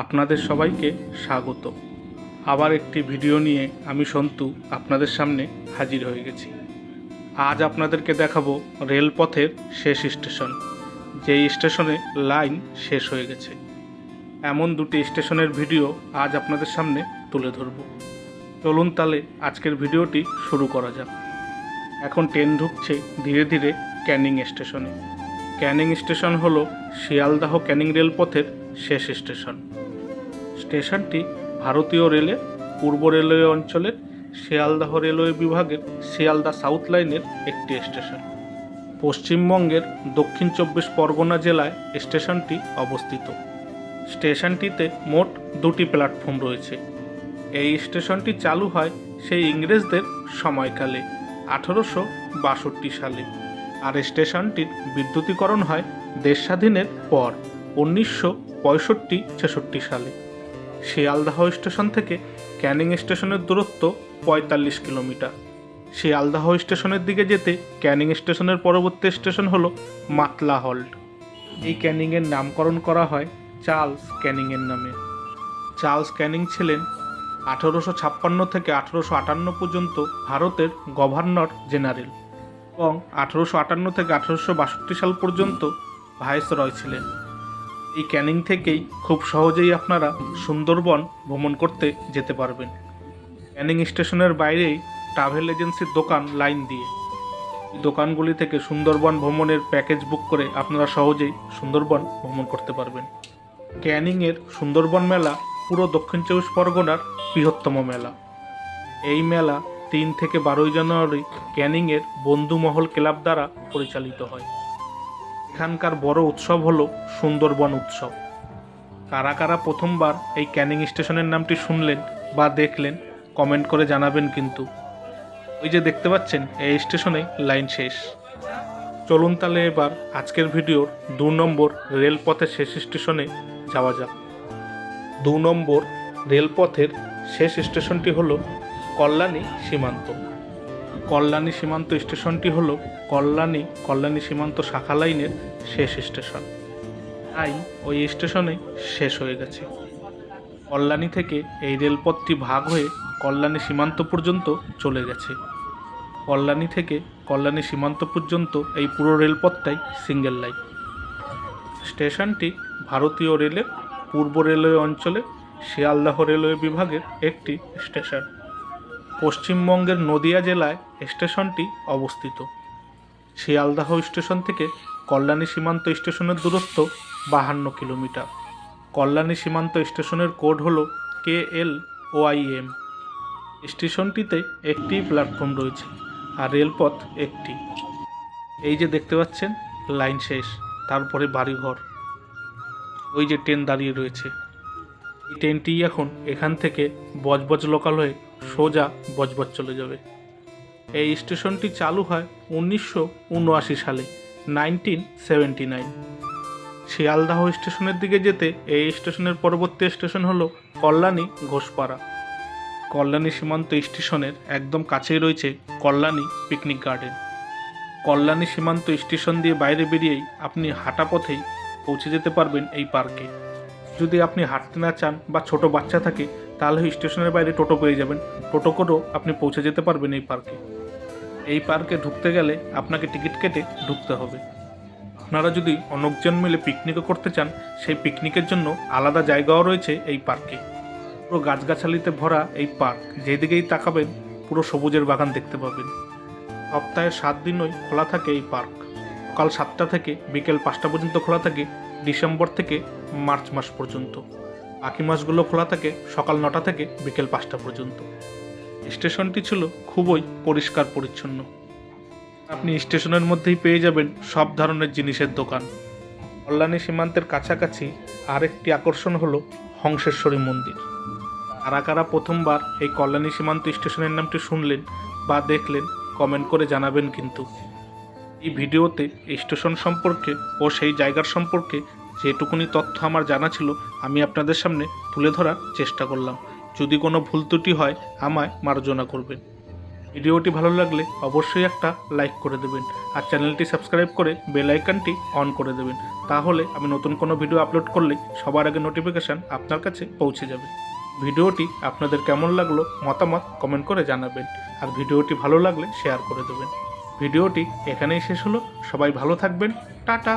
আপনাদের সবাইকে স্বাগত। আবার একটি ভিডিও নিয়ে আমি সন্তু আপনাদের সামনে হাজির হয়ে গেছি। আজ আপনাদেরকে দেখাবো রেলপথের শেষ স্টেশন, যেই স্টেশনে লাইন শেষ হয়ে গেছে। এমন দুটি স্টেশনের ভিডিও আজ আপনাদের সামনে তুলে ধরব। চলুন তাহলে আজকের ভিডিওটি শুরু করা যাক। এখন ট্রেন ঢুকছে ধীরে ধীরে ক্যানিং স্টেশনে। ক্যানিং স্টেশন হল শিয়ালদাহ ক্যানিং রেলপথের শেষ স্টেশন। স্টেশনটি ভারতীয় রেলের পূর্ব রেলওয়ে অঞ্চলের শিয়ালদাহ রেলওয়ে বিভাগের শিয়ালদা সাউথ লাইনের একটি স্টেশন। পশ্চিমবঙ্গের দক্ষিণ চব্বিশ পরগনা জেলায় স্টেশনটি অবস্থিত। স্টেশনটিতে মোট দুটি প্ল্যাটফর্ম রয়েছে। এই স্টেশনটি চালু হয় সেই ইংরেজদের সময়কালে, আঠারোশো বাষট্টি সালে। আর স্টেশনটির বিদ্যুতীকরণ হয় দেশ স্বাধীনের পর, উনিশশো পঁয়ষট্টি, ছেষট্টি সালে। শিয়ালদাহ স্টেশন থেকে ক্যানিং স্টেশনের দূরত্ব পঁয়তাল্লিশ কিলোমিটার। শিয়ালদাহ স্টেশনের দিকে যেতে ক্যানিং স্টেশনের পরবর্তী স্টেশন হলো মাতলা হল্ট। এই ক্যানিংয়ের নামকরণ করা হয় চার্লস ক্যানিংয়ের নামে। চার্লস ক্যানিং ছিলেন আঠারোশো ছাপ্পান্ন থেকে আঠারোশো আটান্ন পর্যন্ত ভারতের গভর্নর জেনারেল এবং আঠারোশো আটান্ন থেকে আঠারোশো বাষট্টি সাল পর্যন্ত ভাইসরয় ছিলেন। এই ক্যানিং থেকেই খুব সহজেই আপনারা সুন্দরবন ভ্রমণ করতে যেতে পারবেন। ক্যানিং স্টেশনের বাইরেই ট্রাভেল এজেন্সির দোকান লাইন দিয়ে। দোকানগুলি থেকে সুন্দরবন ভ্রমণের প্যাকেজ বুক করে আপনারা সহজেই সুন্দরবন ভ্রমণ করতে পারবেন। ক্যানিংয়ের সুন্দরবন মেলা পুরো দক্ষিণ চব্বিশ পরগনার বৃহত্তম মেলা। এই মেলা তিন থেকে বারোই জানুয়ারি ক্যানিংয়ের বন্ধুমহল ক্লাব দ্বারা পরিচালিত হয়। এখানকার বড় উৎসব হলো সুন্দরবন উৎসব। কারা কারা প্রথমবার এই ক্যানিং স্টেশনের নামটি শুনলেন বা দেখলেন, কমেন্ট করে জানাবেন কিন্তু। ওই যে দেখতে পাচ্ছেন, এই স্টেশনে লাইন শেষ। চলুন তাহলে এবার আজকের ভিডিওর দু নম্বর রেলপথের শেষ স্টেশনে যাওয়া যাক। দু নম্বর রেলপথের শেষ স্টেশনটি হলো কল্যাণী সীমান্ত। কল্যাণী সীমান্ত স্টেশনটি হল কল্যাণী কল্যাণী সীমান্ত শাখা লাইনের শেষ স্টেশন। তাই ওই স্টেশনে শেষ হয়ে গেছে। কল্যাণী থেকে এই রেলপথটি ভাগ হয়ে কল্যাণী সীমান্ত পর্যন্ত চলে গেছে। কল্যাণী থেকে কল্যাণী সীমান্ত পর্যন্ত এই পুরো রেলপথটাই সিঙ্গেল লাইন। স্টেশনটি ভারতীয় রেলের পূর্ব রেলওয়ে অঞ্চলে শিয়ালদাহ রেলওয়ে বিভাগের একটি স্টেশন। পশ্চিমবঙ্গের নদিয়া জেলায় স্টেশনটি অবস্থিত। শিয়ালদাহ স্টেশন থেকে কল্যাণী সীমান্ত স্টেশনের দূরত্ব বাহান্ন কিলোমিটার। কল্যাণী সীমান্ত স্টেশনের কোড হল কে এল ওআইএম স্টেশনটিতে একটি প্ল্যাটফর্ম রয়েছে আর রেলপথ একটি। এই যে দেখতে পাচ্ছেন, লাইন শেষ, তারপরে বাড়িঘর। ওই যে ট্রেন দাঁড়িয়ে রয়েছে। ট্রেনটি এখন এখান থেকে বজবজ লোকাল হয়ে সোজা বজবজ চলে যাবে। এই স্টেশনটি চালু হয় উনিশশো উনআশি সালে নাইনটিন সেভেন্টি নাইন শিয়ালদাহ স্টেশনের দিকে যেতে এই স্টেশনের পরবর্তী স্টেশন হলো কল্যাণী ঘোষপাড়া। কল্যাণী সীমান্ত স্টেশনের একদম কাছেই রয়েছে কল্যাণী পিকনিক গার্ডেন কল্যাণী সীমান্ত স্টেশন দিয়ে বাইরে বেরিয়েই আপনি হাঁটা পথেই পৌঁছে যেতে পারবেন এই পার্কে। যদি আপনি হাঁটতে না চান বা ছোট বাচ্চা থাকে, তাহলে স্টেশনের বাইরে টোটো পেয়ে যাবেন। টোটো করেও আপনি পৌঁছে যেতে পারবেন এই পার্কে। এই পার্কে ঢুকতে গেলে আপনাকে টিকিট কেটে ঢুকতে হবে। আপনারা যদি অনেকজন মিলে পিকনিকও করতে চান, সেই পিকনিকের জন্য আলাদা জায়গাও রয়েছে এই পার্কে। পুরো গাছগাছালিতে ভরা এই পার্ক, যেদিকেই তাকাবেন, পুরো সবুজের বাগান দেখতে পাবেন। সপ্তাহে সাত দিনই খোলা থাকে এই পার্ক। সকাল সাতটা থেকে বিকেল পাঁচটা পর্যন্ত খোলা থাকে ডিসেম্বর থেকে মার্চ মাস পর্যন্ত। বাকি মাসগুলো খোলা থাকে সকাল নটা থেকে বিকেল পাঁচটা পর্যন্ত। স্টেশনটি ছিল খুবই পরিষ্কার পরিচ্ছন্ন। আপনি স্টেশনের মধ্যেই পেয়ে যাবেন সব ধরনের জিনিসের দোকান। কল্যাণী সীমান্তের কাছাকাছি আরেকটি আকর্ষণ হলো হংসেশ্বরী মন্দির। কারা কারা প্রথমবার এই কল্যাণী সীমান্ত স্টেশনের নামটি শুনলেন বা দেখলেন, কমেন্ট করে জানাবেন কিন্তু। এই ভিডিওতে স্টেশন সম্পর্কে ও সেই জায়গার সম্পর্কে যেটুকুনি তথ্য আমার জানা ছিল, আমি আপনাদের সামনে তুলে ধরার চেষ্টা করলাম। যদি কোনো ভুল ত্রুটি হয়, আমায় মার্জনা করবেন। ভিডিওটি ভালো লাগলে অবশ্যই একটা লাইক করে দেবেন আর চ্যানেলটি সাবস্ক্রাইব করে বেল আইকনটি অন করে দেবেন। তাহলে আমি নতুন কোনো ভিডিও আপলোড করলে সবার আগে নোটিফিকেশান আপনার কাছে পৌঁছে যাবে। ভিডিওটি আপনাদের কেমন লাগল মতামত কমেন্ট করে জানাবেন আর ভিডিওটি ভালো লাগলে শেয়ার করে দেবেন। ভিডিওটি এখানেই শেষ হলো। সবাই ভালো থাকবেন। টাটা।